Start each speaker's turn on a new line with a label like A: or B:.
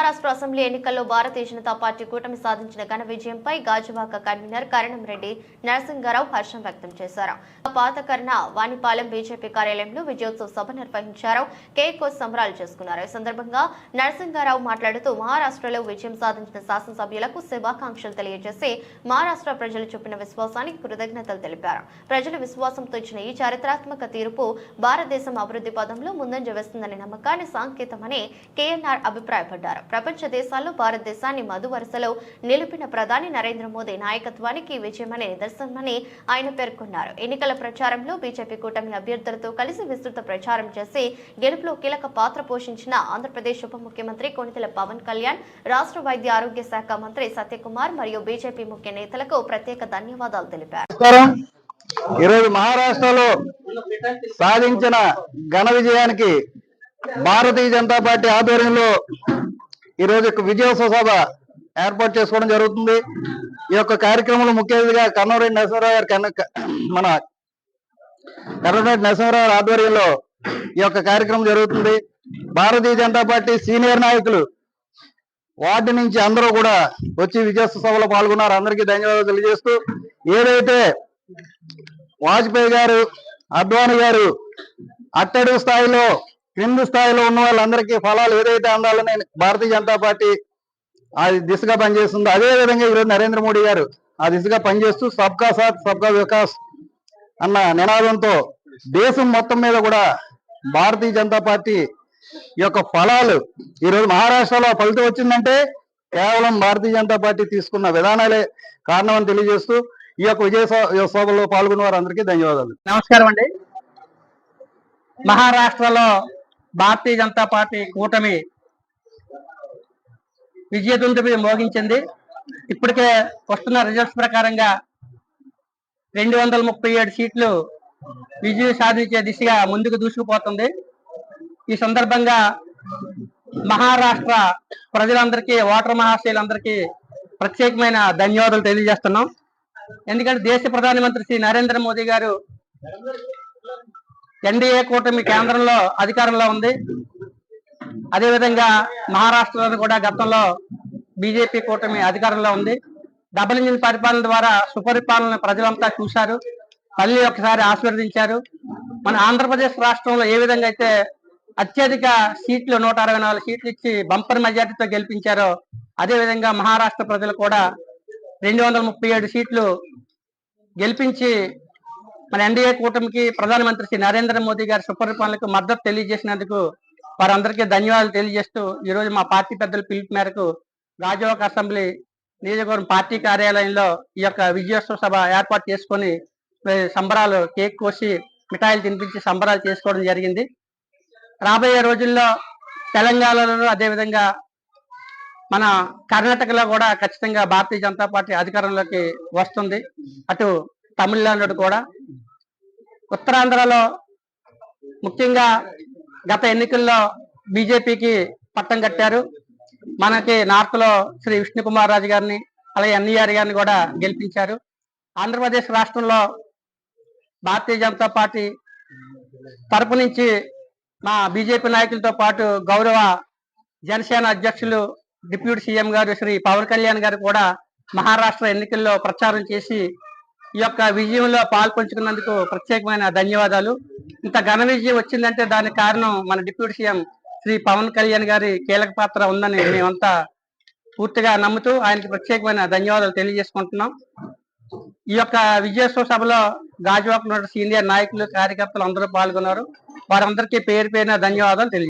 A: Maharashtra assembly ఎన్నికల్లో భారతీయ Janata party కూటమి సాధించిన ఘన విజయంపై గాజువాక కన్వీనర్ కరణంరెడ్డి నరసింగారావు హర్షం వ్యక్తం చేశారు. పాతకర్ణ వాణిపాలెం బీజేపీ కార్యాలయంలో విజయోత్సవ సభ నిర్వహించారు. కేక్ కోసి సంబరాలు చేసుకున్నారు. ఈ సందర్భంగా నరసింగారావు మాట్లాడుతూ మహారాష్ట్రలో విజయం సాధించిన శాసనసభ్యులకు శుభాకాంక్షలు తెలియజేసి మహారాష్ట్ర ప్రజలు చూపిన విశ్వాసానికి కృతజ్ఞతలు తెలిపారు. ప్రజల విశ్వాసంతో ఇచ్చిన ఈ చారిత్రాత్మక తీర్పు భారతదేశం అభివృద్ధి పదంలో ముందంజ వేస్తుందనే నమ్మకాన్ని సాంకేతమని కేఎన్ఆర్ అభిప్రాయపడ్డారు. ప్రపంచ దేశాల్లో భారతదేశాన్ని మధు వరుసలో నిలిపిన ప్రధాని నరేంద్ర మోదీ నాయకత్వానికి విజయమనే నిదర్శనమని ఆయన పేర్కొన్నారు. ఎన్నికల ప్రచారంలో బీజేపీ కూటమి అభ్యర్థులతో కలిసి విస్తృత ప్రచారం చేసి గెలుపులో కీలక పాత్ర పోషించిన ఆంధ్రప్రదేశ్ ఉప ముఖ్యమంత్రి కొణితెల పవన్ కళ్యాణ్ రాష్ట్ర వైద్య ఆరోగ్య శాఖ మంత్రి సత్యకుమార్ మరియు బీజేపీ ముఖ్య నేతలకు ప్రత్యేక ధన్యవాదాలు తెలిపారు.
B: ఈరోజు మహారాష్ట్రలో సాధించిన ఘన విజయానికి భారతీయ జనతా పార్టీ ఆధ్వర్యంలో ఈ రోజు యొక్క విజయోత్సవ సభ ఏర్పాటు చేసుకోవడం జరుగుతుంది. ఈ యొక్క కార్యక్రమంలో ముఖ్య అతిథిగా కన్నవరెడ్డి నరసింహరావు గారి మన కన్నవరెడ్డి నరసింహరావు గారి ఆధ్వర్యంలో ఈ యొక్క కార్యక్రమం జరుగుతుంది. భారతీయ జనతా పార్టీ సీనియర్ నాయకులు వార్డు నుంచి అందరూ కూడా వచ్చి విజయోత్సవ సభలో పాల్గొన్నారు. అందరికీ ధన్యవాదాలు తెలియజేస్తూ ఏదైతే వాజ్పేయి గారు అద్వానీ గారు అట్టడుగు స్థాయిలో క్రింది స్థాయిలో ఉన్న వాళ్ళందరికీ ఫలాలు ఏదైతే అందాలని భారతీయ జనతా పార్టీ ఆ దిశగా పనిచేస్తుందో అదే విధంగా ఈరోజు నరేంద్ర మోడీ గారు ఆ దిశగా పనిచేస్తూ సబ్కా సాత్ సబ్కా వికాస్ అన్న నినాదంతో దేశం మొత్తం మీద కూడా భారతీయ జనతా పార్టీ ఈ యొక్క ఫలాలు ఈరోజు మహారాష్ట్రలో ఫలితం వచ్చిందంటే కేవలం భారతీయ జనతా పార్టీ తీసుకున్న విధానాలే కారణం అని తెలియజేస్తూ ఈ యొక్క విజయ సభలో పాల్గొన్న వారందరికీ ధన్యవాదాలు.
C: నమస్కారం అండి. మహారాష్ట్రలో భారతీయ జనతా పార్టీ కూటమి విజయదుందుబి మోగించింది. ఇప్పటికే వస్తున్న రిజల్ట్స్ ప్రకారంగా రెండు వందల ముప్పై ఏడు సీట్లు విజయం సాధించే దిశగా ముందుకు దూసుకుపోతుంది. ఈ సందర్భంగా మహారాష్ట్ర ప్రజలందరికీ ఓటర్ మహాశయులందరికీ ప్రత్యేకమైన ధన్యవాదాలు తెలియజేస్తున్నాం. ఎందుకంటే దేశ ప్రధానమంత్రి శ్రీ నరేంద్ర మోదీ గారు ఎన్డీఏ కూటమి కేంద్రంలో అధికారంలో ఉంది. అదేవిధంగా మహారాష్ట్రలో కూడా గతంలో బీజేపీ కూటమి అధికారంలో ఉంది. డబుల్ ఇంజిన్ పరిపాలన ద్వారా సుపరిపాలన ప్రజలంతా చూశారు. మళ్ళీ ఒకసారి ఆశీర్వదించారు. మన ఆంధ్రప్రదేశ్ రాష్ట్రంలో ఏ విధంగా అయితే అత్యధిక సీట్లు నూట అరవై నాలుగు సీట్లు ఇచ్చి బంపర్ మెజార్టీతో గెలిపించారో అదే విధంగా మహారాష్ట్ర ప్రజలు కూడా రెండు వందల ముప్పై ఏడు సీట్లు గెలిపించి మన ఎన్డీఏ కూటమికి ప్రధానమంత్రి శ్రీ నరేంద్ర మోదీ గారి సుపరిపాలనకు మద్దతు తెలియజేసినందుకు వారందరికీ ధన్యవాదాలు తెలియజేస్తూ ఈ రోజు మా పార్టీ పెద్దల పిలుపు మేరకు రాజవాక అసెంబ్లీ నియోజకవర్గం పార్టీ కార్యాలయంలో ఈ యొక్క విజయోత్సవ సభ ఏర్పాటు చేసుకొని సంబరాలు కేక్ కోసి మిఠాయిలు తినిపించి సంబరాలు చేసుకోవడం జరిగింది. రాబోయే రోజుల్లో తెలంగాణలో అదేవిధంగా మన కర్ణాటకలో కూడా ఖచ్చితంగా భారతీయ జనతా పార్టీ అధికారంలోకి వస్తుంది. అటు తమిళనాడు కూడా ఉత్తరాంధ్రలో ముఖ్యంగా గత ఎన్నికల్లో బీజేపీకి పట్టం కట్టారు. మనకి నార్త్లో శ్రీ విష్ణుకుమార్ రాజు గారిని అలాగే ఎన్ఈఆర్ గారిని కూడా గెలిపించారు. ఆంధ్రప్రదేశ్ రాష్ట్రంలో భారతీయ జనతా పార్టీ తరపు నుంచి మా బీజేపీ నాయకులతో పాటు గౌరవ జనసేన అధ్యక్షులు డిప్యూటీ సీఎం గారు శ్రీ పవన్ కళ్యాణ్ గారు కూడా మహారాష్ట్ర ఎన్నికల్లో ప్రచారం చేసి ఈ యొక్క విజయంలో పాల్పంచుకున్నందుకు ప్రత్యేకమైన ధన్యవాదాలు. ఇంత ఘన విజయం వచ్చిందంటే దానికి కారణం మన డిప్యూటీ సీఎం శ్రీ పవన్ కళ్యాణ్ గారి కీలక పాత్ర ఉందని మేమంతా పూర్తిగా నమ్ముతూ ఆయనకి ప్రత్యేకమైన ధన్యవాదాలు తెలియజేసుకుంటున్నాం. ఈ యొక్క విజయోత్సవ సభలో గాజువాక సీనియర్ నాయకులు కార్యకర్తలు అందరూ పాల్గొన్నారు. వారందరికీ పేరు పేరున ధన్యవాదాలు తెలియ